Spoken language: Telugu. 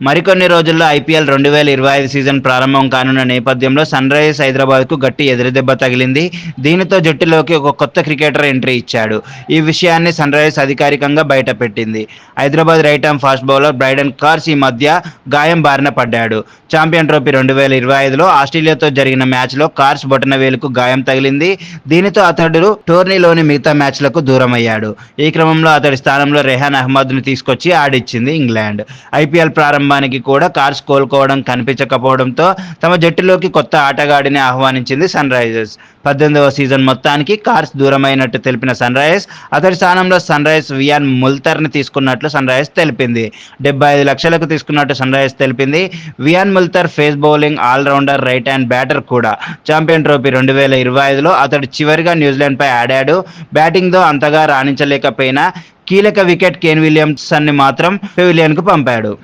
మరికొన్ని రోజుల్లో ఐపీఎల్ రెండు వేల ఇరవై ఐదు సీజన్ ప్రారంభం కానున్న నేపథ్యంలో సన్ రైజర్స్ హైదరాబాద్కు గట్టి ఎదురుదెబ్బ తగిలింది. దీనితో జట్టులోకి ఒక కొత్త క్రికెటర్ ఎంట్రీ ఇచ్చాడు. ఈ విషయాన్ని సన్ రైజర్స్ అధికారికంగా బయటపెట్టింది. Hyderabad right arm fast bowler Brydon Carse ఈ మధ్య గాయం బారిన పడ్డాడు. ఛాంపియన్ ట్రోఫీ రెండు వేల ఇరవై ఐదులో ఆస్ట్రేలియాతో జరిగిన మ్యాచ్లో కార్స్ బొటనవేలుకు గాయం తగిలింది. దీనితో అతడు టోర్నీలోని మిగతా మ్యాచ్లకు దూరమయ్యాడు. ఈ క్రమంలో అతడి స్థానంలో రెహాన్ అహ్మద్ను తీసుకొచ్చి ఆడిచ్చింది ఇంగ్లాండ్. ఐపీఎల్ కుటుంబానికి కూడా కార్స్ కోలుకోవడం కనిపించకపోవడంతో తమ జట్టులోకి కొత్త ఆటగాడిని ఆహ్వానించింది సన్ రైజర్స్. పద్దెనిమిదవ సీజన్ మొత్తానికి కార్స్ దూరమైనట్టు తెలిపిన సన్ రైజర్స్ అతడి స్థానంలో సన్ రైజర్స్ వియాన్ ముల్తర్ని తీసుకున్నట్లు సన్ రైజర్స్ తెలిపింది. డెబ్బై ఐదు లక్షలకు తీసుకున్నట్టు సన్ రైజర్స్ తెలిపింది. Wiaan Mulder pace bowling all-rounder right hand batter కూడా. ఛాంపియన్ ట్రోఫీ రెండు వేల ఇరవై ఐదులో అతడు చివరిగా న్యూజిలాండ్పై ఆడాడు. బ్యాటింగ్తో అంతగా రాణించలేకపోయినా కీలక వికెట్ కేన్ విలియమ్సన్ని మాత్రం పెవిలియన్కు పంపాడు.